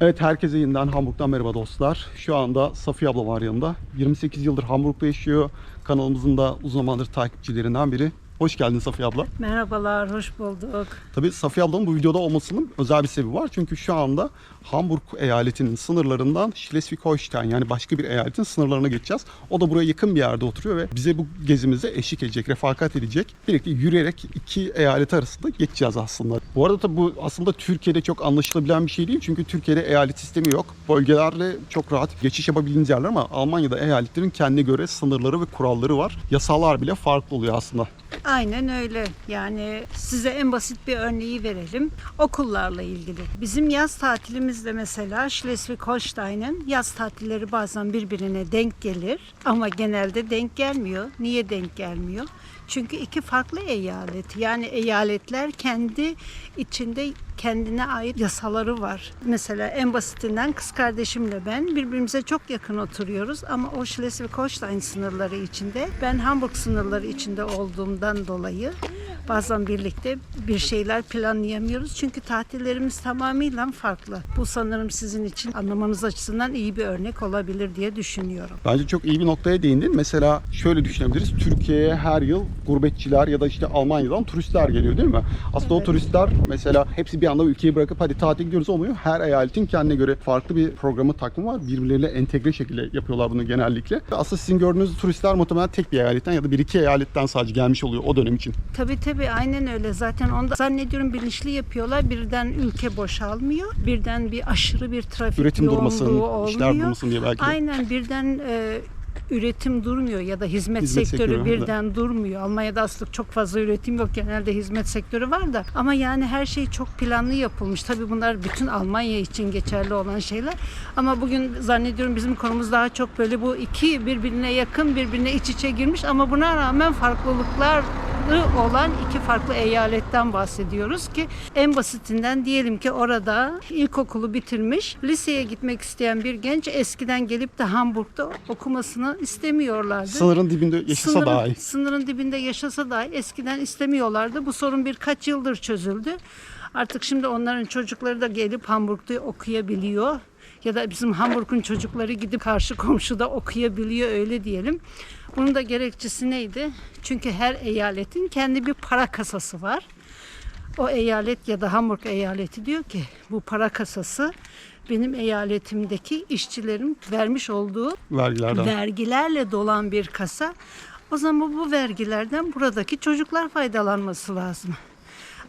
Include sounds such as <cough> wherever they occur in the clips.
Evet herkese yeniden Hamburg'dan merhaba dostlar. Şu anda Safiye abla var yanımda. 28 yıldır Hamburg'da yaşıyor. Kanalımızın da uzun zamandır takipçilerinden biri. Hoş geldin Safiye abla. Merhabalar, hoş bulduk. Tabii Safiye ablanın bu videoda olmasının özel bir sebebi var. Çünkü şu anda Hamburg eyaletinin sınırlarından Schleswig-Holstein yani başka bir eyaletin sınırlarına geçeceğiz. O da buraya yakın bir yerde oturuyor ve bize bu gezimize eşlik edecek, refakat edecek. Birlikte yürüyerek iki eyalet arasında geçeceğiz aslında. Bu arada tabii bu aslında Türkiye'de çok anlaşılabilen bir şey değil. Çünkü Türkiye'de eyalet sistemi yok. Bölgelerle çok rahat geçiş yapabildiğiniz yerler ama Almanya'da eyaletlerin kendine göre sınırları ve kuralları var. Yasalar bile farklı oluyor aslında. Aynen öyle. Yani size en basit bir örneği verelim. Okullarla ilgili. Bizim yaz tatilimizde mesela Schleswig-Holstein'in yaz tatilleri bazen birbirine denk gelir ama genelde denk gelmiyor. Niye denk gelmiyor? Çünkü iki farklı eyalet. Yani eyaletler kendi içinde kendine ait yasaları var. Mesela en basitinden kız kardeşimle ben birbirimize çok yakın oturuyoruz ama o Schleswig-Holstein sınırları içinde, ben Hamburg sınırları içinde olduğumdan dolayı bazen birlikte bir şeyler planlayamıyoruz. Çünkü tatillerimiz tamamıyla farklı. Bu sanırım sizin için anlamanız açısından iyi bir örnek olabilir diye düşünüyorum. Bence çok iyi bir noktaya değindin. Mesela şöyle düşünebiliriz. Türkiye'ye her yıl gurbetçiler ya da işte Almanya'dan turistler geliyor değil mi? Aslında o Evet. turistler mesela hepsi bir anda ülkeyi bırakıp hadi tatil gidiyoruz olmuyor. Her eyaletin kendine göre farklı bir programı takvimi var. Birbirleriyle entegre şekilde yapıyorlar bunu genellikle. Aslında sizin gördüğünüz turistler muhtemelen tek bir eyaletten ya da bir iki eyaletten sadece gelmiş oluyor o dönem için. Tabii tabii aynen öyle. Zaten onda zannediyorum bilinçli yapıyorlar. Birden ülke boşalmıyor. Birden bir aşırı bir trafik Üretim yoğunluğu durmasın, oluyor. işler durmasın diye belki de. Aynen birden e, üretim durmuyor ya da hizmet, Hizmet sektörü, sektörü, birden durmuyor. Almanya'da aslında çok fazla üretim yok. Genelde hizmet sektörü var da. Ama yani her şey çok planlı yapılmış. Tabii bunlar bütün Almanya için geçerli olan şeyler. Ama bugün zannediyorum bizim konumuz daha çok böyle bu iki birbirine yakın, birbirine iç içe girmiş ama buna rağmen farklılıklar olan iki farklı eyaletten bahsediyoruz ki en basitinden diyelim ki orada ilkokulu bitirmiş liseye gitmek isteyen bir genç eskiden gelip de Hamburg'da okumasını istemiyorlardı. Sınırın dibinde yaşasa Sınırın- daha iyi. Sınırın dibinde yaşasa dahi eskiden istemiyorlardı. Bu sorun birkaç yıldır çözüldü. Artık şimdi onların çocukları da gelip Hamburg'da okuyabiliyor. Ya da bizim Hamburg'un çocukları gidip karşı komşuda okuyabiliyor öyle diyelim. Bunun da gerekçesi neydi? Çünkü her eyaletin kendi bir para kasası var. O eyalet ya da Hamburg eyaleti diyor ki bu para kasası benim eyaletimdeki işçilerin vermiş olduğu Vergilerden. vergilerle dolan bir kasa. O zaman bu vergilerden buradaki çocuklar faydalanması lazım.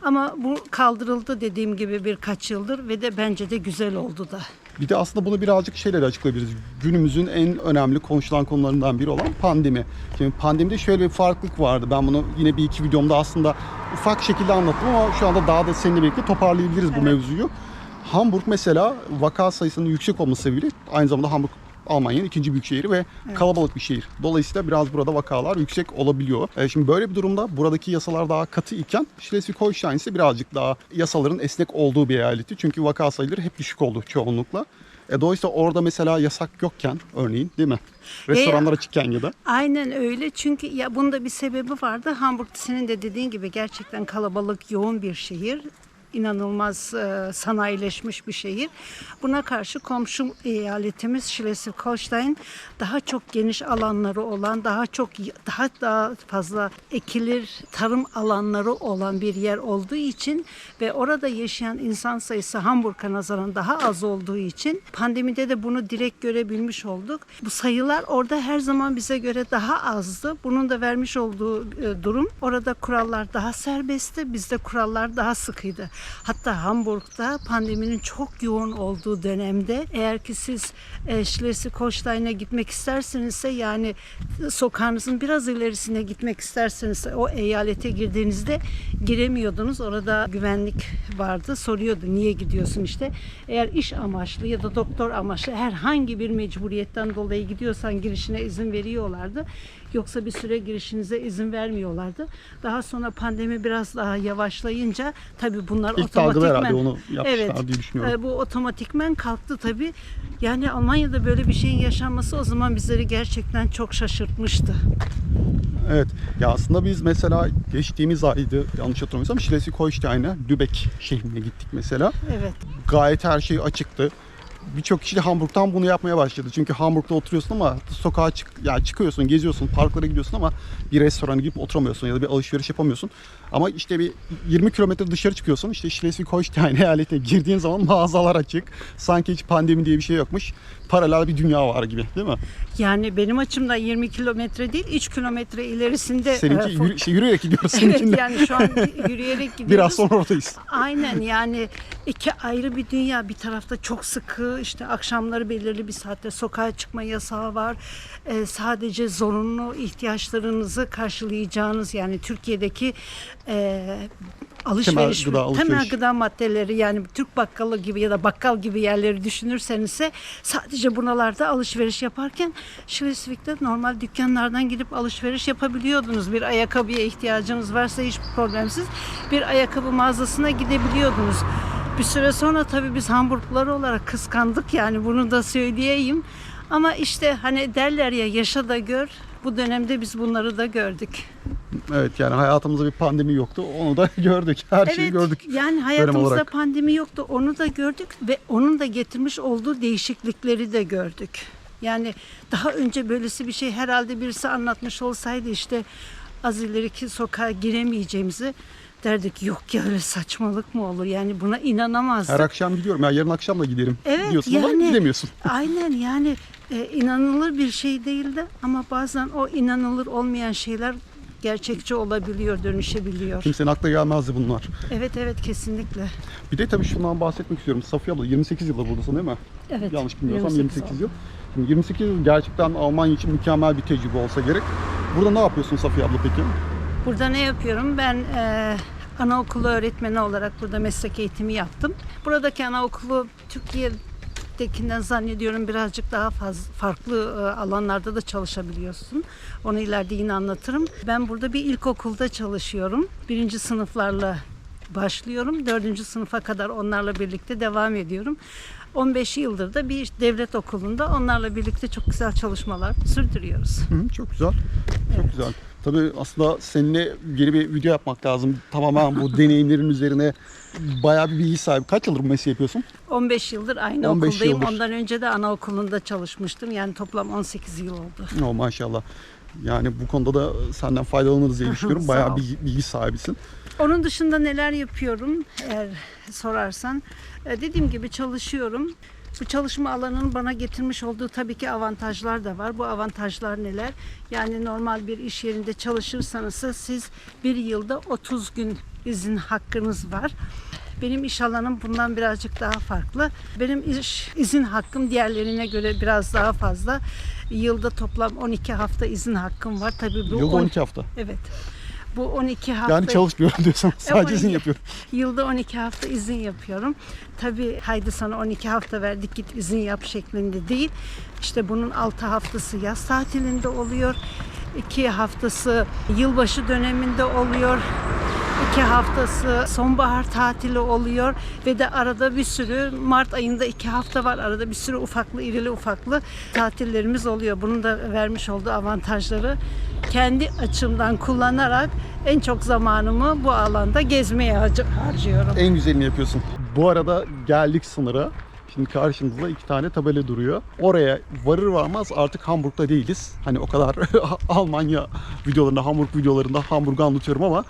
Ama bu kaldırıldı dediğim gibi birkaç yıldır ve de bence de güzel oldu da. Bir de aslında bunu birazcık şeyle de açıklayabiliriz. Günümüzün en önemli konuşulan konularından biri olan pandemi. Şimdi pandemide şöyle bir farklılık vardı. Ben bunu yine bir iki videomda aslında ufak şekilde anlattım ama şu anda daha da seninle birlikte toparlayabiliriz bu mevzuyu. Hamburg mesela vaka sayısının yüksek olması sebebiyle aynı zamanda Hamburg Almanya'nın ikinci büyük şehri ve kalabalık bir şehir. Dolayısıyla biraz burada vakalar yüksek olabiliyor. E, şimdi böyle bir durumda buradaki yasalar daha katı iken Schleswig-Holstein ise birazcık daha yasaların esnek olduğu bir eyaleti. Çünkü vaka sayıları hep düşük oldu çoğunlukla. E, dolayısıyla orada mesela yasak yokken örneğin değil mi? Restoranlar açıkken ya da. Aynen öyle çünkü ya bunda bir sebebi vardı. Hamburg senin de dediğin gibi gerçekten kalabalık, yoğun bir şehir. İnanılmaz e, sanayileşmiş bir şehir. Buna karşı komşu eyaletimiz Schleswig-Holstein daha çok geniş alanları olan, daha çok daha daha fazla ekilir tarım alanları olan bir yer olduğu için ve orada yaşayan insan sayısı Hamburg'a nazaran daha az olduğu için pandemide de bunu direkt görebilmiş olduk. Bu sayılar orada her zaman bize göre daha azdı. Bunun da vermiş olduğu e, durum orada kurallar daha serbestti, bizde kurallar daha sıkıydı. Hatta Hamburg'da pandeminin çok yoğun olduğu dönemde eğer ki siz e, Schleswig-Holstein'e gitmek istersenizse yani sokağınızın biraz ilerisine gitmek isterseniz o eyalete girdiğinizde giremiyordunuz. Orada güvenlik vardı. Soruyordu niye gidiyorsun işte. Eğer iş amaçlı ya da doktor amaçlı herhangi bir mecburiyetten dolayı gidiyorsan girişine izin veriyorlardı. Yoksa bir süre girişinize izin vermiyorlardı. Daha sonra pandemi biraz daha yavaşlayınca tabii bunlar İlk otomatikmen herhalde onu yapmışlar diye düşünüyorum. e, bu otomatikmen kalktı tabii. Yani Almanya'da böyle bir şeyin yaşanması o zaman bizleri gerçekten çok şaşırtmıştı. Evet. Ya aslında biz mesela geçtiğimiz aydı yanlış hatırlamıyorsam Schleswig-Holstein'e Lübeck şehrine gittik mesela. Evet. Gayet her şey açıktı. Birçok kişi de Hamburg'dan bunu yapmaya başladı. Çünkü Hamburg'da oturuyorsun ama sokağa çık yani çıkıyorsun, geziyorsun, parklara gidiyorsun ama bir restorana gidip oturamıyorsun ya da bir alışveriş yapamıyorsun. Ama işte bir 20 kilometre dışarı çıkıyorsun. İşte Schleswig-Holstein <laughs> eyaletine girdiğin zaman mağazalar açık. Sanki hiç pandemi diye bir şey yokmuş. Paralel bir dünya var gibi değil mi? Yani benim açımdan 20 kilometre değil 3 kilometre ilerisinde. Seninki e, yürü, şey, yürüyerek gidiyoruz. <laughs> Evet Seninkinde. yani şu an yürüyerek <laughs> gidiyoruz. Biraz sonra oradayız. Aynen yani iki ayrı bir dünya. Bir tarafta çok sıkı işte akşamları belirli bir saatte sokağa çıkma yasağı var. Ee, sadece zorunlu ihtiyaçlarınızı karşılayacağınız yani Türkiye'deki e, alışveriş, gıda, alışveriş. temel gıda maddeleri yani Türk bakkalı gibi ya da bakkal gibi yerleri düşünürseniz ise sadece buralarda alışveriş yaparken Schleswig'de normal dükkanlardan gidip alışveriş yapabiliyordunuz. Bir ayakkabıya ihtiyacınız varsa hiç problemsiz bir ayakkabı mağazasına gidebiliyordunuz. Bir süre sonra tabii biz Hamburglular olarak kıskandık yani bunu da söyleyeyim. Ama işte hani derler ya yaşa da gör. Bu dönemde biz bunları da gördük. Evet yani hayatımızda bir pandemi yoktu. Onu da <laughs> gördük. Her şeyi gördük. Yani hayatımızda pandemi yoktu. Onu da gördük ve onun da getirmiş olduğu değişiklikleri de gördük. Yani daha önce böylesi bir şey herhalde birisi anlatmış olsaydı işte az ileriki sokağa giremeyeceğimizi derdik yok ya öyle saçmalık mı olur? Yani buna inanamazdık. Her akşam gidiyorum. Ya yarın akşam da giderim. Evet, diyorsun ama yani- gidemiyorsun. Aynen yani e, inanılır bir şey değildi ama bazen o inanılır olmayan şeyler gerçekçi olabiliyor, dönüşebiliyor. Kimsenin aklına gelmezdi bunlar. Evet evet kesinlikle. Bir de tabii şundan bahsetmek istiyorum. Safiye abla 28 yıldır buradasın değil mi? Evet. Yanlış bilmiyorsam 28 28, yıl. Şimdi 28 yıl gerçekten Almanya için mükemmel bir tecrübe olsa gerek. Burada ne yapıyorsun Safiye abla peki? Burada ne yapıyorum? Ben e, anaokulu öğretmeni olarak burada meslek eğitimi yaptım. Buradaki anaokulu Türkiye'dekinden zannediyorum birazcık daha fazla farklı e, alanlarda da çalışabiliyorsun. Onu ileride yine anlatırım. Ben burada bir ilkokulda çalışıyorum. Birinci sınıflarla başlıyorum. Dördüncü sınıfa kadar onlarla birlikte devam ediyorum. 15 yıldır da bir devlet okulunda onlarla birlikte çok güzel çalışmalar sürdürüyoruz. Hı, çok güzel. Çok güzel. Tabii aslında seninle yeni bir video yapmak lazım. Tamamen bu <laughs> deneyimlerin üzerine bayağı bir bilgi sahibi. Kaç yıldır bu mesleği yapıyorsun? 15 yıldır aynı 15 okuldayım. yıldır. Ondan önce de anaokulunda çalışmıştım. Yani toplam 18 yıl oldu. O maşallah. Yani bu konuda da senden faydalanırız diye <laughs> düşünüyorum. Bayağı ol. bilgi, bilgi sahibisin. Onun dışında neler yapıyorum eğer sorarsan. E, Dediğim gibi çalışıyorum. Bu çalışma alanının bana getirmiş olduğu tabii ki avantajlar da var. Bu avantajlar neler? Yani normal bir iş yerinde çalışırsanız siz bir yılda 30 gün izin hakkınız var. Benim iş alanım bundan birazcık daha farklı. Benim iş izin hakkım diğerlerine göre biraz daha fazla. Yılda toplam 12 hafta izin hakkım var. Tabii bu Yılda on- 12 hafta. Evet. Bu 12 hafta Yani çalışmıyorum <laughs> diyorsan sadece izin 12 yapıyorum. Yılda 12 hafta izin yapıyorum. Tabii haydi sana 12 hafta verdik git izin yap şeklinde değil. İşte bunun 6 haftası yaz tatilinde oluyor. 2 haftası yılbaşı döneminde oluyor. 2 haftası sonbahar tatili oluyor ve de arada bir sürü Mart ayında 2 hafta var. Arada bir sürü ufaklı irili ufaklı tatillerimiz oluyor. Bunun da vermiş olduğu avantajları kendi açımdan kullanarak en çok zamanımı bu alanda gezmeye harcıyorum. En güzelini yapıyorsun. Bu arada geldik sınıra. Şimdi karşımızda iki tane tabela duruyor. Oraya varır varmaz artık Hamburg'da değiliz. Hani o kadar <laughs> Almanya videolarında, Hamburg videolarında Hamburg'u anlatıyorum ama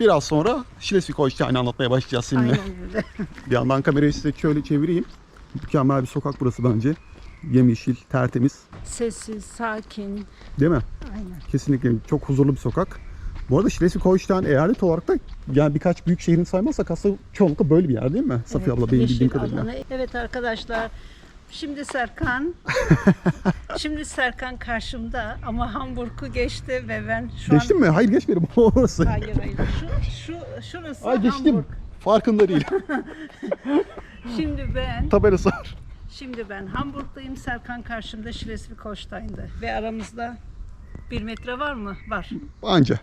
biraz sonra Schleswig-Holstein'i anlatmaya başlayacağız seninle. Aynen öyle. <laughs> Bir yandan kamerayı size şöyle çevireyim. Mükemmel bir sokak burası bence. Yemyeşil, tertemiz. Sessiz, sakin. Değil mi? Aynen. Kesinlikle çok huzurlu bir sokak. Bu arada Schleswig-Holstein eyalet olarak da yani birkaç büyük şehrini saymazsak aslında çoğunlukla böyle bir yer değil mi? Safiye abla benim yeşil bildiğim kadarıyla. alanı. Evet arkadaşlar. Şimdi Serkan. <laughs> şimdi Serkan karşımda ama Hamburg'u geçti ve ben şu Geçtin an... mi? Hayır geçmedim. <laughs> Orası. Hayır hayır. Şu, şu, şurası Ay geçtim. Hamburg. Farkında değil. <laughs> Şimdi ben Tabelası var. Şimdi ben Hamburg'dayım. Serkan karşımda Schleswig-Holstein'de. Ve aramızda bir metre var mı? Var. Anca.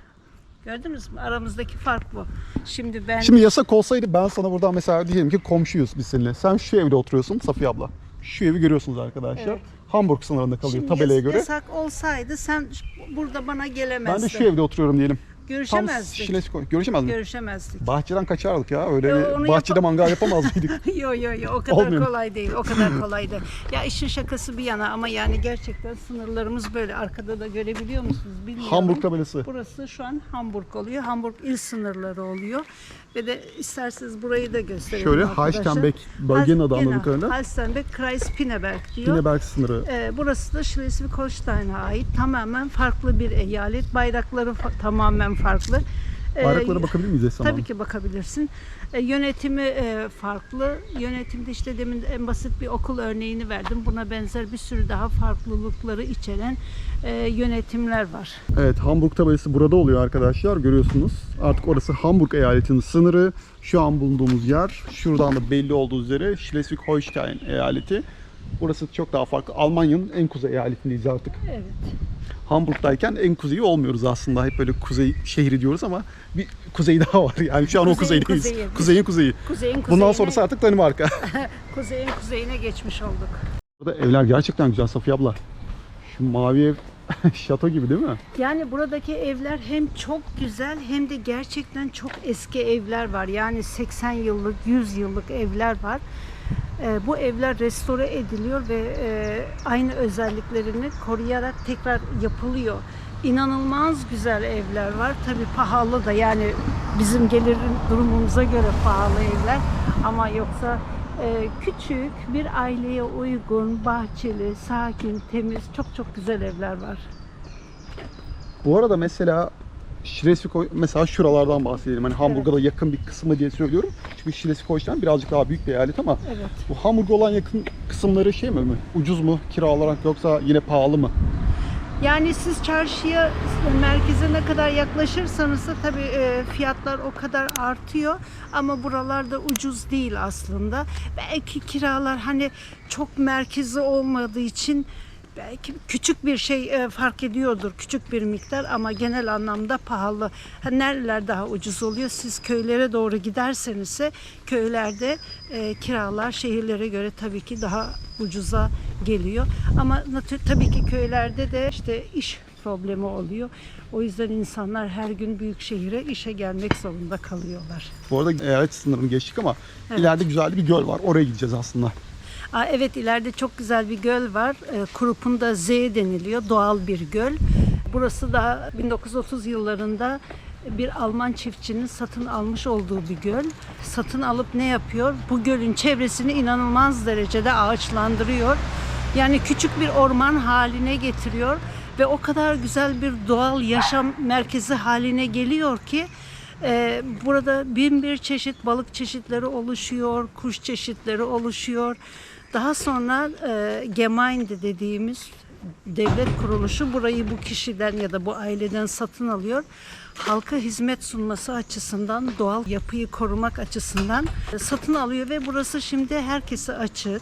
Gördünüz mü? Aramızdaki fark bu. Şimdi ben Şimdi yasak olsaydı ben sana buradan mesela diyelim ki komşuyuz biz seninle. Sen şu evde oturuyorsun Safiye abla. Şu evi görüyorsunuz arkadaşlar. Evet. Hamburg sınırında kalıyor Şimdi tabelaya göre. Yasak olsaydı sen burada bana Ben gelemezdin. de şu evde oturuyorum diyelim. Tam Görüşemezdik. Şileskoy. Görüşemez mi? Görüşemezdik. Bahçeden kaçardık ya. Öyle Yo, onu bahçede yapam- mangal yapamaz mıydık? <laughs> Yo yo yo o kadar Olmuyor mu? kolay değil. O kadar kolay değil. Ya işin şakası bir yana ama yani gerçekten sınırlarımız böyle. Arkada da görebiliyor musunuz bilmiyorum. Hamburg tabelası. Burası şu an Hamburg oluyor. Hamburg il sınırları oluyor. Ve de isterseniz burayı da gösterelim Şöyle arkadaşlar. Halstenbeck bölgenin adı anladığım kadarıyla. Halstenbeck, Kreis Pinneberg diyor. Pinneberg sınırı. Ee, burası da Schleswig-Holstein'e ait tamamen farklı bir eyalet. Bayrakları fa- tamamen farklı. Ee, Bayraklara bakabilir miyiz Hanım? Tabii ki bakabilirsin. E, yönetimi e, farklı. Yönetimde işte demin en basit bir okul örneğini verdim. Buna benzer bir sürü daha farklılıkları içeren e, yönetimler var. Evet Hamburg tabelası burada oluyor arkadaşlar görüyorsunuz. Artık orası Hamburg eyaletinin sınırı. Şu an bulunduğumuz yer şuradan da belli olduğu üzere Schleswig-Holstein eyaleti. Burası çok daha farklı. Almanya'nın en kuzey eyaletindeyiz artık. Evet. Hamburg'dayken en kuzeyi olmuyoruz aslında. Hep böyle kuzey şehri diyoruz ama bir kuzey daha var. Yani şu an o Kuzeyin kuzeydeyiz. kuzeyi. Kuzeyin kuzeyi. Kuzeyin kuzeyine, Bundan sonrası artık Danimarka. <laughs> kuzeyin kuzeyine geçmiş olduk. Burada evler gerçekten güzel Safiye abla. Şu mavi ev <laughs> şato gibi değil mi? Yani buradaki evler hem çok güzel hem de gerçekten çok eski evler var. Yani 80 yıllık, 100 yıllık evler var. Ee, bu evler restore ediliyor ve e, aynı özelliklerini koruyarak tekrar yapılıyor. İnanılmaz güzel evler var. Tabii pahalı da yani bizim gelir durumumuza göre pahalı evler. Ama yoksa e, küçük bir aileye uygun, bahçeli, sakin, temiz, çok çok güzel evler var. Bu arada mesela Schleswig mesela şuralardan bahsedelim. Hani Hamburg'a da yakın bir kısmı diye söylüyorum. Çünkü Schleswig-Holstein birazcık daha büyük bir eyalet ama Evet. bu Hamburg'a olan yakın kısımları şey mi? Ucuz mu kiralarak yoksa yine pahalı mı? Yani siz çarşıya merkeze ne kadar yaklaşırsanız da tabii e, fiyatlar o kadar artıyor ama buralarda ucuz değil aslında. Belki kiralar hani çok merkezi olmadığı için belki küçük bir şey e, fark ediyordur, küçük bir miktar ama genel anlamda pahalı. Ha, nereler daha ucuz oluyor? Siz köylere doğru giderseniz ise köylerde e, kiralar şehirlere göre tabii ki daha ucuza geliyor. Ama tabii ki köylerde de işte iş problemi oluyor. O yüzden insanlar her gün büyük şehire işe gelmek zorunda kalıyorlar. Bu arada eyalet sınırını geçtik ama Evet. ileride güzel bir göl var. Oraya gideceğiz aslında. Aa, evet ileride çok güzel bir göl var. E, Krup'unda Z deniliyor. Doğal bir göl. Burası da 1930 yıllarında bir Alman çiftçinin satın almış olduğu bir göl. Satın alıp ne yapıyor? Bu gölün çevresini inanılmaz derecede ağaçlandırıyor. Yani küçük bir orman haline getiriyor ve o kadar güzel bir doğal yaşam merkezi haline geliyor ki ee, burada bin bir çeşit balık çeşitleri oluşuyor, kuş çeşitleri oluşuyor. Daha sonra e, Gemeinde dediğimiz devlet kuruluşu burayı bu kişiden ya da bu aileden satın alıyor. Halka hizmet sunması açısından, doğal yapıyı korumak açısından e, satın alıyor ve burası şimdi herkese açık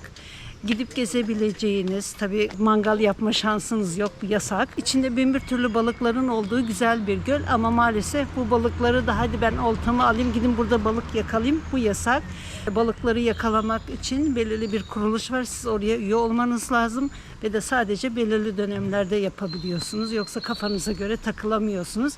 gidip gezebileceğiniz, tabii mangal yapma şansınız yok, yasak. İçinde bin bir türlü balıkların olduğu güzel bir göl ama maalesef bu balıkları da hadi ben oltamı alayım gidin burada balık yakalayayım bu yasak. Balıkları yakalamak için belirli bir kuruluş var. Siz oraya üye olmanız lazım ve de sadece belirli dönemlerde yapabiliyorsunuz. Yoksa kafanıza göre takılamıyorsunuz.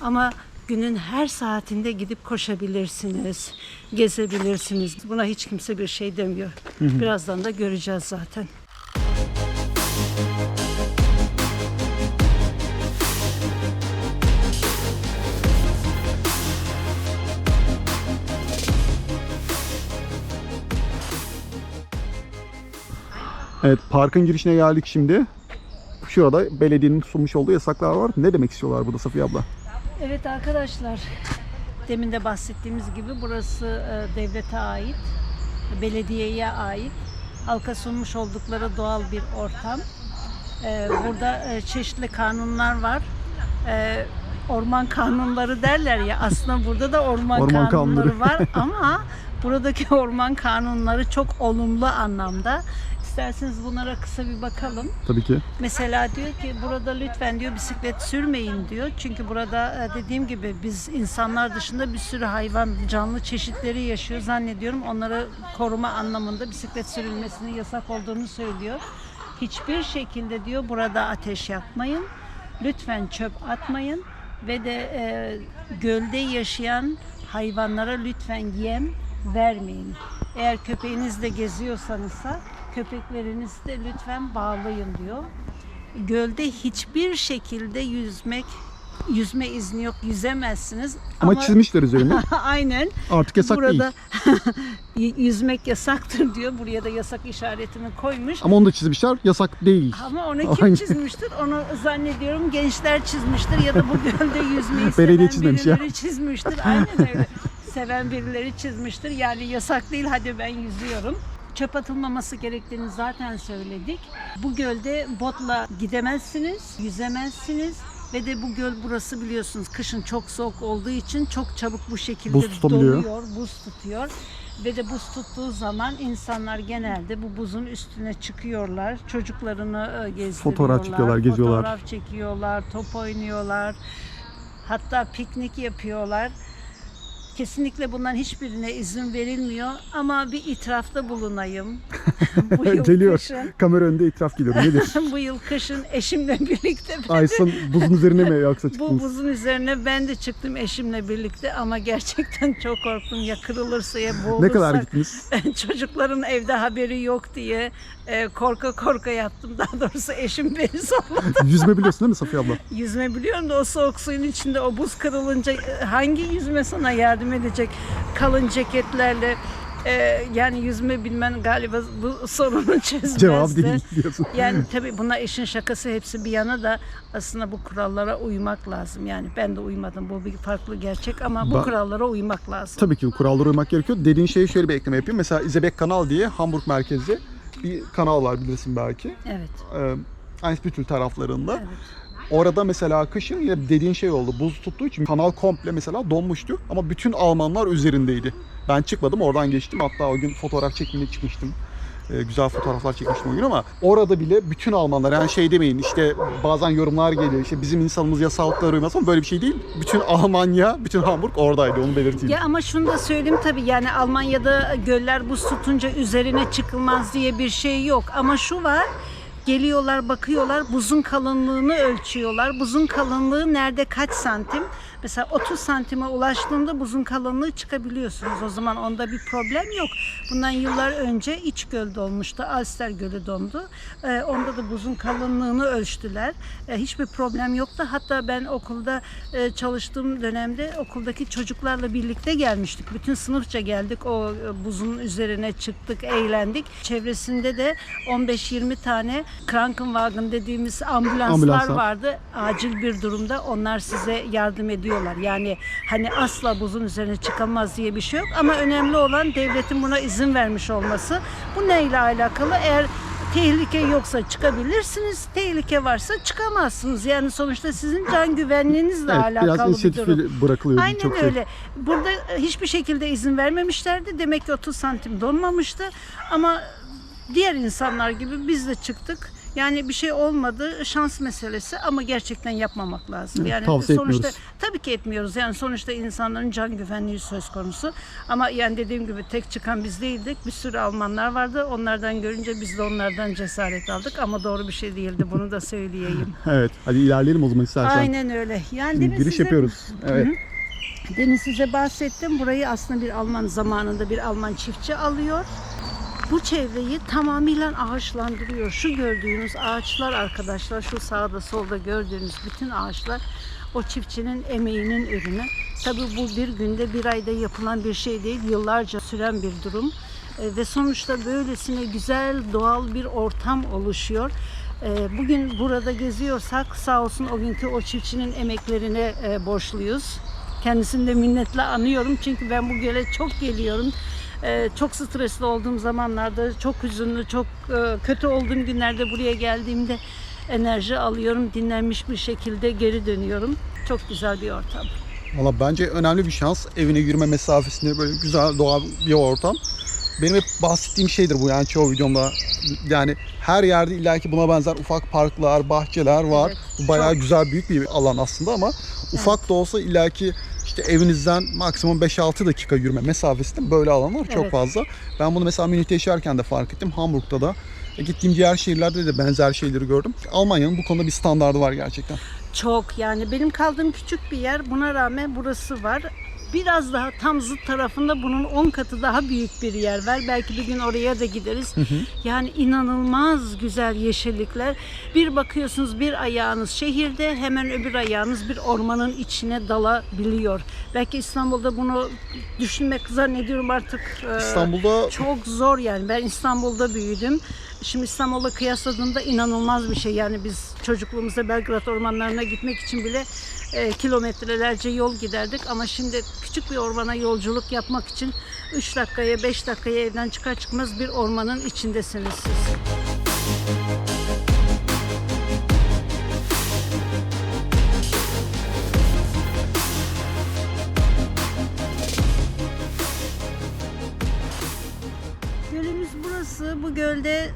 Ama günün her saatinde gidip koşabilirsiniz, gezebilirsiniz. Buna hiç kimse bir şey demiyor. Birazdan da göreceğiz zaten. Evet parkın girişine geldik şimdi. Şurada belediyenin sunmuş olduğu yasaklar var. Ne demek istiyorlar burada Safiye abla? Evet arkadaşlar, demin de bahsettiğimiz gibi burası e, devlete ait, belediyeye ait. Halka sunmuş oldukları doğal bir ortam. E, Burada e, çeşitli kanunlar var. Orman kanunları derler ya aslında burada da orman, Orman kanunları kanunları. var ama buradaki <laughs> orman kanunları çok olumlu anlamda. İsterseniz bunlara kısa bir bakalım. Tabii ki. Mesela diyor ki burada lütfen diyor bisiklet sürmeyin diyor. Çünkü burada e, dediğim gibi biz insanlar dışında bir sürü hayvan, canlı çeşitleri yaşıyor. Zannediyorum onları koruma anlamında bisiklet sürülmesinin yasak olduğunu söylüyor. Hiçbir şekilde diyor burada ateş yakmayın. Lütfen çöp atmayın. ve de e, gölde yaşayan hayvanlara lütfen yem vermeyin. Eğer köpeğinizle geziyorsanızsa köpeklerinizi de lütfen bağlayın diyor. Gölde hiçbir şekilde yüzmek yüzme izni yok, yüzemezsiniz. Ama, çizmişler üzerine. <laughs> Aynen. Artık yasak değil. Burada <laughs> y- yüzmek yasaktır diyor. Buraya da yasak işaretini koymuş. Ama onu da çizmişler. Yasak değil. Ama onu <laughs> kim Aynen. çizmiştir? Onu zannediyorum gençler çizmiştir ya da bu gölde yüzmeyi seven çizmemiş ya. birileri çizmiştir. Aynen öyle. Seven birileri çizmiştir. Yani yasak değil hadi ben yüzüyorum. Çöp atılmaması gerektiğini zaten söyledik. Bu gölde botla gidemezsiniz, yüzemezsiniz. Ve de bu göl burası biliyorsunuz kışın çok soğuk olduğu için çok çabuk bu şekilde Buz doluyor, buz tutuyor. Ve de buz tuttuğu zaman insanlar genelde bu buzun üstüne çıkıyorlar. Çocuklarını e, gezdiriyorlar. Fotoğraf çekiyorlar, geziyorlar. Fotoğraf çekiyorlar, top oynuyorlar. Hatta piknik yapıyorlar. Kesinlikle bundan hiçbirine izin verilmiyor ama bir itirafta bulunayım. <laughs> bu yıl Geliyor. kışın, Kamera önünde itiraf geliyor. Nedir? <laughs> bu yıl kışın eşimle birlikte ben Aysun buzun üzerine mi yoksa bu çıktınız? buzun üzerine ben de çıktım eşimle birlikte ama gerçekten çok korktum ya kırılırsa ya boğulursak. Ne kadar gittiniz? <laughs> Çocukların evde haberi yok diye e, korka korka yaptım. <laughs> Daha doğrusu eşim beni sormadı. <laughs> Yüzme biliyorsun değil mi Safiye abla? Yüzme biliyorum da o soğuk suyun içinde o buz kırılınca e, hangi yüzme sana yardım edecek? Kalın ceketlerle e, yani yüzme bilmen galiba bu sorunu <laughs> çözmez Cevap de. değil diyorsun. Yani tabii buna işin şakası hepsi bir yana da aslında bu kurallara uymak lazım. Yani ben de uymadım. Bu bir farklı gerçek ama bu Ben- kurallara uymak lazım. Tabii ki kurallara uymak gerekiyor. Dediğin şeye şöyle bir ekleme yapayım. Mesela İzebek Kanal diye Hamburg merkezde bir kanal var bilirsin belki. Evet. Ee, Eimsbüttel taraflarında. Evet. Orada mesela kışın yine dediğin şey oldu. Buz tuttuğu için kanal komple mesela donmuştu. Ama bütün Almanlar üzerindeydi. Ben çıkmadım oradan geçtim. Hatta o gün fotoğraf çekimine çıkmıştım. Ee, güzel fotoğraflar çekmiştim o gün ama orada bile bütün Almanlar yani şey demeyin işte bazen yorumlar geliyor işte bizim insanımız yasallıklara uymaz ama böyle bir şey değil. Bütün Almanya, bütün Hamburg oradaydı onu belirteyim. Ya ama şunu da söyleyeyim tabii yani Almanya'da göller buz tutunca üzerine çıkılmaz diye bir şey yok. Ama şu var geliyorlar bakıyorlar buzun kalınlığını ölçüyorlar. Buzun kalınlığı nerede kaç santim? Mesela 30 santime ulaştığında buzun kalınlığı çıkabiliyorsunuz. O zaman onda bir problem yok. Bundan yıllar önce iç göl dolmuştu. Alster Gölü dondu. Ee, onda da buzun kalınlığını ölçtüler. Ee, hiçbir problem yoktu. Hatta ben okulda e, çalıştığım dönemde okuldaki çocuklarla birlikte gelmiştik. Bütün sınıfça geldik. O e, buzun üzerine çıktık, eğlendik. Çevresinde de 15-20 tane Krankenwagen dediğimiz ambulanslar, Ambulanslar. vardı. Acil bir durumda onlar size yardım ediyorlar. Yani hani asla buzun üzerine çıkamaz diye bir şey yok. Ama önemli olan devletin buna izin vermiş olması. Bu neyle alakalı? Eğer tehlike yoksa çıkabilirsiniz. Tehlike varsa çıkamazsınız. Yani sonuçta sizin can güvenliğinizle Evet, biraz alakalı bir durum. bırakılıyor. Aynen çok şey. öyle. Burada e, hiçbir şekilde izin vermemişlerdi. Demek ki 30 santim donmamıştı. Ama diğer insanlar gibi biz de çıktık. Yani bir şey olmadı. Şans meselesi ama gerçekten yapmamak lazım. Evet, Yani tavsiye sonuçta etmiyoruz. tabii ki etmiyoruz. Yani sonuçta insanların can güvenliği söz konusu. Ama yani dediğim gibi tek çıkan biz değildik. Bir sürü Almanlar vardı. Onlardan görünce biz de onlardan cesaret aldık ama doğru bir şey değildi. Bunu da söyleyeyim. <laughs> Evet hadi ilerleyelim o zaman istersen. Aynen öyle. Yani Şimdi giriş size- yapıyoruz. Evet. Demin size bahsettim. Burayı aslında bir Alman zamanında bir Alman çiftçi alıyor. Bu çevreyi tamamıyla ağaçlandırıyor. Şu gördüğünüz ağaçlar arkadaşlar, şu sağda solda gördüğünüz bütün ağaçlar o çiftçinin emeğinin ürünü. Tabii bu bir günde bir ayda yapılan bir şey değil, yıllarca süren bir durum. E, Ve sonuçta böylesine güzel doğal bir ortam oluşuyor. E, Bugün burada geziyorsak sağ olsun o günkü o çiftçinin emeklerine e, borçluyuz. Kendisini de minnetle anıyorum çünkü ben bu göle çok geliyorum. Ee, çok stresli olduğum zamanlarda, çok hüzünlü, çok e, kötü olduğum günlerde buraya geldiğimde enerji alıyorum. Dinlenmiş bir şekilde geri dönüyorum. Çok güzel bir ortam. Valla bence önemli bir şans. Evine yürüme mesafesinde böyle güzel doğal bir ortam. Benim hep bahsettiğim şeydir bu yani çoğu videomda. Yani her yerde illaki buna benzer ufak parklar, bahçeler var. Evet, bu bayağı çok. güzel büyük bir alan aslında ama ufak da olsa illaki işte evinizden maksimum 5-6 dakika yürüme mesafesinde böyle alanlar çok Evet. fazla. Ben bunu mesela Münih'te yaşarken de fark ettim. Hamburg'da da e, gittiğim diğer şehirlerde de benzer şeyleri gördüm. Almanya'nın bu konuda bir standardı var gerçekten. Çok yani benim kaldığım küçük bir yer buna rağmen burası var. Biraz daha tam zıt tarafında bunun 10 katı daha büyük bir yer var. Belki bir gün oraya da gideriz. Yani inanılmaz güzel yeşillikler. Bir bakıyorsunuz bir ayağınız şehirde hemen öbür ayağınız bir ormanın içine dalabiliyor. Belki İstanbul'da bunu düşünmek zannediyorum artık. e, İstanbul'da çok zor yani. Ben İstanbul'da büyüdüm. Şimdi İstanbul'la kıyasladığımda inanılmaz bir şey. Yani biz çocukluğumuzda Belgrad ormanlarına gitmek için bile e, kilometrelerce yol giderdik. Ama şimdi küçük bir ormana yolculuk yapmak için 3 dakikaya 5 dakikaya evden çıkar çıkmaz bir ormanın içindesiniz siz. Gölümüz burası. Bu gölde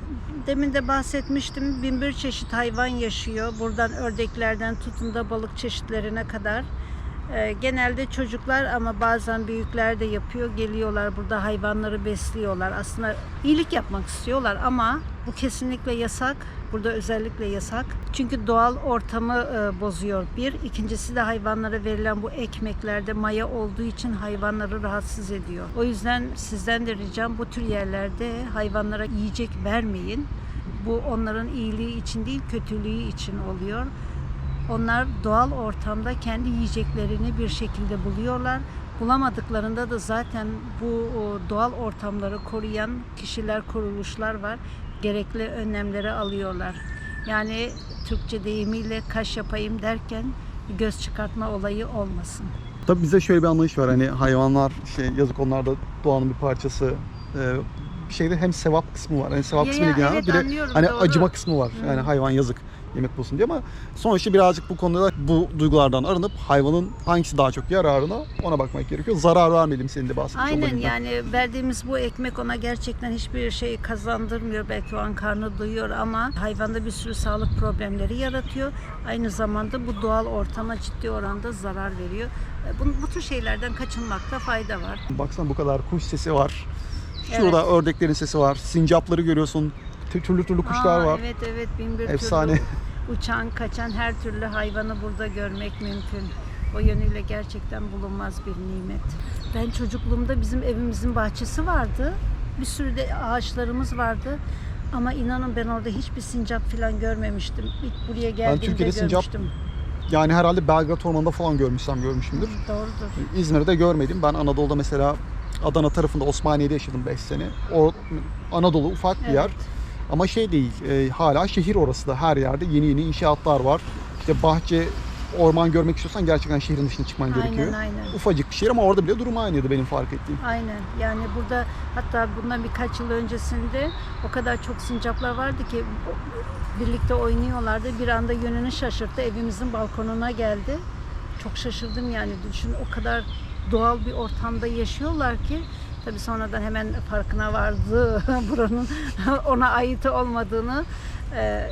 demin de bahsetmiştim. Bin bir çeşit hayvan yaşıyor. Buradan ördeklerden tutun da balık çeşitlerine kadar. Ee, genelde çocuklar ama bazen büyükler de yapıyor. Geliyorlar burada hayvanları besliyorlar. Aslında iyilik yapmak istiyorlar ama bu kesinlikle yasak. Burada özellikle yasak. Çünkü doğal ortamı e, bozuyor bir. İkincisi de hayvanlara verilen bu ekmeklerde maya olduğu için hayvanları rahatsız ediyor. O yüzden sizden de ricam bu tür yerlerde hayvanlara yiyecek vermeyin. Bu onların iyiliği için değil, kötülüğü için oluyor. Onlar doğal ortamda kendi yiyeceklerini bir şekilde buluyorlar. Bulamadıklarında da zaten bu doğal ortamları koruyan kişiler, kuruluşlar var. Gerekli önlemleri alıyorlar. Yani Türkçe deyimiyle kaş yapayım derken göz çıkartma olayı olmasın. Tabii bize şöyle bir anlayış var. Hani hayvanlar şey yazık onlar da doğanın bir parçası. Ee, bir şeyde hem sevap kısmı var. Hani sevap Ya, kısmı ya, evet, bir de hani doğru. acıma kısmı var. Yani hayvan yazık yemek bulsun diye ama sonuçta birazcık bu konuda bu duygulardan arınıp hayvanın hangisi daha çok yararına ona bakmak gerekiyor. Zarar vermeyelim senin de bahsetmiş Aynen yani verdiğimiz bu ekmek ona gerçekten hiçbir şey kazandırmıyor. Belki o an karnı duyuyor ama hayvanda bir sürü sağlık problemleri yaratıyor. Aynı zamanda bu doğal ortama ciddi oranda zarar veriyor. E, Bu, bu tür şeylerden kaçınmakta fayda var. Baksana bu kadar kuş sesi var. Şurada ördeklerin sesi var. Sincapları görüyorsun. Tü- Türlü türlü kuşlar Aa, var. Evet evet bin bir Efsane. türlü uçan kaçan her türlü hayvanı burada görmek mümkün. O yönüyle gerçekten bulunmaz bir nimet. Ben çocukluğumda bizim evimizin bahçesi vardı. Bir sürü de ağaçlarımız vardı. Ama inanın ben orada hiçbir sincap falan görmemiştim. İlk buraya geldiğimde Türkiye'de sincap görmüştüm. Yani herhalde Belgrad Ormanı'nda falan görmüşsem görmüşümdür. Doğrudur. İzmir'de görmedim. Ben Anadolu'da mesela Adana tarafında Osmaniye'de yaşadım 5 sene. O Anadolu ufak bir Evet. yer. Ama şey değil, e, hala şehir orası da her yerde yeni yeni inşaatlar var. İşte bahçe, orman görmek istiyorsan gerçekten şehrin dışına çıkman Aynen, gerekiyor. aynen. Ufacık bir şehir ama orada bile durum aynıydı benim fark ettiğim. Aynen. Yani burada hatta bundan birkaç yıl öncesinde o kadar çok sincaplar vardı ki birlikte oynuyorlardı. Bir anda yönünü şaşırttı. Evimizin balkonuna geldi. Çok şaşırdım yani. Düşün o kadar doğal bir ortamda yaşıyorlar ki Tabii sonradan hemen farkına vardı <laughs> buranın <laughs> ona ait olmadığını. Ee,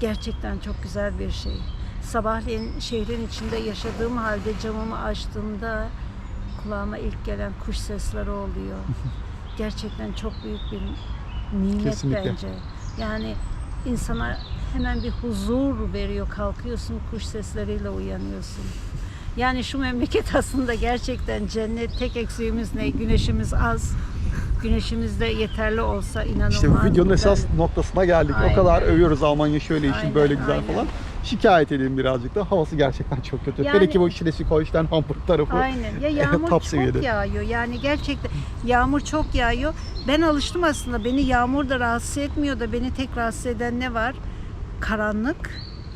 gerçekten çok güzel bir şey. Sabahleyin şehrin içinde yaşadığım halde camımı açtığımda kulağıma ilk gelen kuş sesleri oluyor. <laughs> Gerçekten çok büyük bir nimet Kesinlikle. bence. Yani insana hemen bir huzur veriyor. Kalkıyorsun kuş sesleriyle uyanıyorsun. Yani şu memleket <laughs> aslında gerçekten cennet. Tek eksiğimiz ne? Güneşimiz az. Güneşimiz de yeterli olsa inanılmaz. İşte bu videonun esas noktasına geldik. Aynen. O kadar övüyoruz Almanya şöyle işin Aynen, böyle güzel aynen. falan. Şikayet edelim birazcık da. Havası gerçekten çok kötü. Yani- Hele ki bu Schleswig-Holstein, Hamburg tarafı. Aynen. Ya <laughs> yağmur top çok seviyede. yağıyor. Yani gerçekten yağmur çok yağıyor. Ben alıştım aslında. Beni yağmur da rahatsız etmiyor da beni tek rahatsız eden ne var? Karanlık.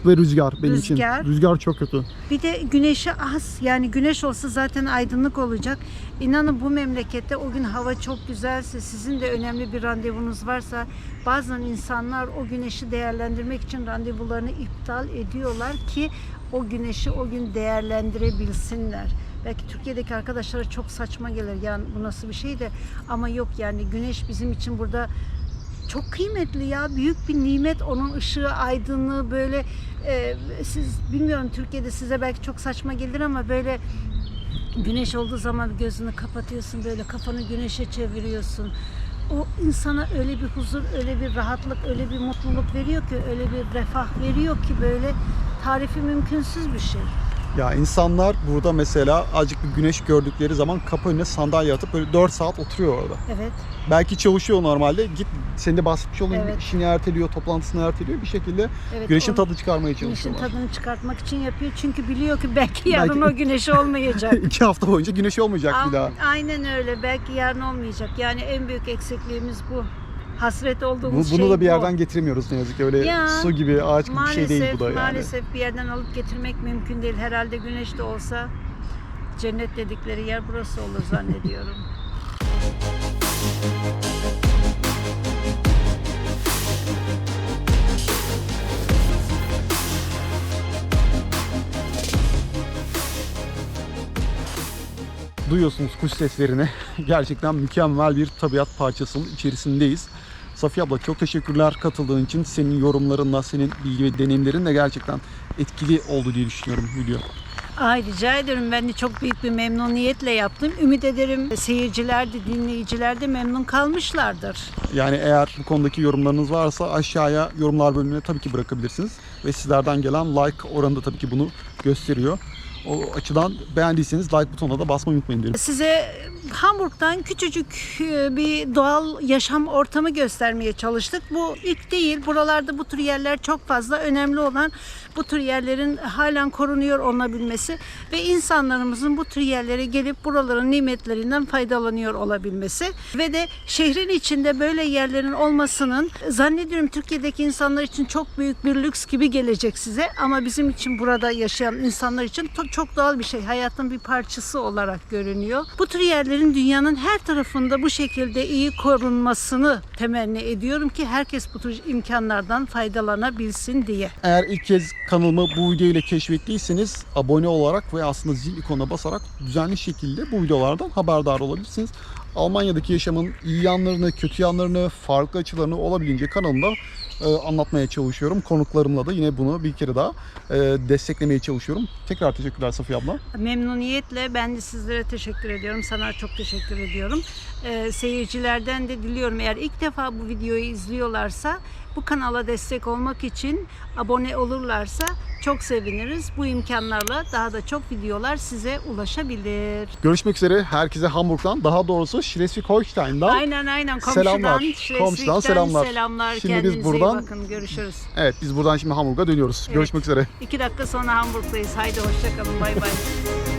Ve rüzgar benim Rüzgar. için. Rüzgar çok kötü. Bir de güneşi az. Yani güneş olsa zaten aydınlık olacak. İnanın bu memlekette o gün hava çok güzelse, sizin de önemli bir randevunuz varsa bazen insanlar o güneşi değerlendirmek için randevularını iptal ediyorlar ki o güneşi o gün değerlendirebilsinler. Belki Türkiye'deki arkadaşlara çok saçma gelir yani bu nasıl bir şey de ama yok yani güneş bizim için burada çok kıymetli ya büyük bir nimet onun ışığı aydınlığı böyle e, siz bilmiyorum Türkiye'de size belki çok saçma gelir ama böyle güneş olduğu zaman gözünü kapatıyorsun böyle kafanı güneşe çeviriyorsun o insana öyle bir huzur, öyle bir rahatlık, öyle bir mutluluk veriyor ki, öyle bir refah veriyor ki böyle tarifi mümkünsüz bir şey. Ya insanlar burada mesela azıcık bir güneş gördükleri zaman kapı önüne sandalye atıp böyle 4 saat oturuyor orada. Evet. Belki çalışıyor normalde. Git senin de bahsetmiş olduğun gibi Evet. işini erteliyor, toplantısını erteliyor. Bir şekilde Evet, güneşin tadını çıkarmaya Güneşin çalışıyorlar. tadını çıkartmak için yapıyor çünkü biliyor ki belki yarın Belki- o <laughs> güneş olmayacak. İki hafta boyunca güneş olmayacak bir daha. Aynen öyle. Belki yarın olmayacak. Yani en büyük eksikliğimiz bu. Hasret Bu, olduğumuz bunu şey da bir bu. yerden getiremiyoruz ne yazık ki. Öyle Ya, su gibi, ağaç gibi bir şey değil bu da yani. Maalesef bir yerden alıp getirmek mümkün değil. Herhalde güneş de olsa cennet dedikleri yer burası olur zannediyorum. <laughs> Duyuyorsunuz kuş seslerini. <laughs> Gerçekten mükemmel bir tabiat parçasının içerisindeyiz. Safiye abla çok teşekkürler katıldığın için. Senin yorumlarınla, senin bilgi ve deneyimlerinle gerçekten etkili oldu diye düşünüyorum video. Ay rica ederim. Ben de çok büyük bir memnuniyetle yaptım. Ümit ederim seyirciler de dinleyiciler de memnun kalmışlardır. Yani eğer bu konudaki yorumlarınız varsa aşağıya yorumlar bölümüne tabii ki bırakabilirsiniz. Ve sizlerden gelen like oranı da tabii ki bunu gösteriyor. O açıdan beğendiyseniz like butonuna da basmayı unutmayın diyorum. Size Hamburg'dan küçücük e, bir doğal yaşam ortamı göstermeye çalıştık. Bu ilk değil. Buralarda bu tür yerler çok fazla. Önemli olan bu tür yerlerin halen korunuyor olabilmesi ve insanlarımızın bu tür yerlere gelip buraların nimetlerinden faydalanıyor olabilmesi ve de şehrin içinde böyle yerlerin olmasının zannediyorum Türkiye'deki insanlar için çok büyük bir lüks gibi gelecek size ama bizim için burada yaşayan insanlar için çok doğal bir şey. Hayatın bir parçası olarak görünüyor. Bu tür yerlerin dünyanın her tarafında bu şekilde iyi korunmasını temenni ediyorum ki herkes bu tür imkanlardan faydalanabilsin diye. Eğer ilk kez kanalımı bu video ile keşfettiyseniz abone olarak ve aslında zil ikonuna basarak düzenli şekilde bu videolardan haberdar olabilirsiniz. Almanya'daki yaşamın iyi yanlarını, kötü yanlarını, farklı açılarını olabildiğince kanalımda anlatmaya çalışıyorum. Konuklarımla da yine bunu bir kere daha e, desteklemeye çalışıyorum. Tekrar teşekkürler Safiye abla. Memnuniyetle ben de sizlere teşekkür ediyorum. Sana çok teşekkür ediyorum. Ee, seyircilerden de diliyorum eğer ilk defa bu videoyu izliyorlarsa bu kanala destek olmak için abone olurlarsa çok seviniriz. Bu imkanlarla daha da çok videolar size ulaşabilir. Görüşmek üzere. Herkese Hamburg'dan, daha doğrusu Schleswig-Holstein'dan. Aynen aynen komşudan, Selamlar. Komşudan selamlar. selamlar. Şimdi biz Kendinize iyi buradan- bakın. Görüşürüz. Evet, biz buradan şimdi Hamburg'a dönüyoruz. Evet. Görüşmek üzere. İki dakika sonra Hamburg'dayız. Haydi hoşçakalın. Bay bay. <laughs>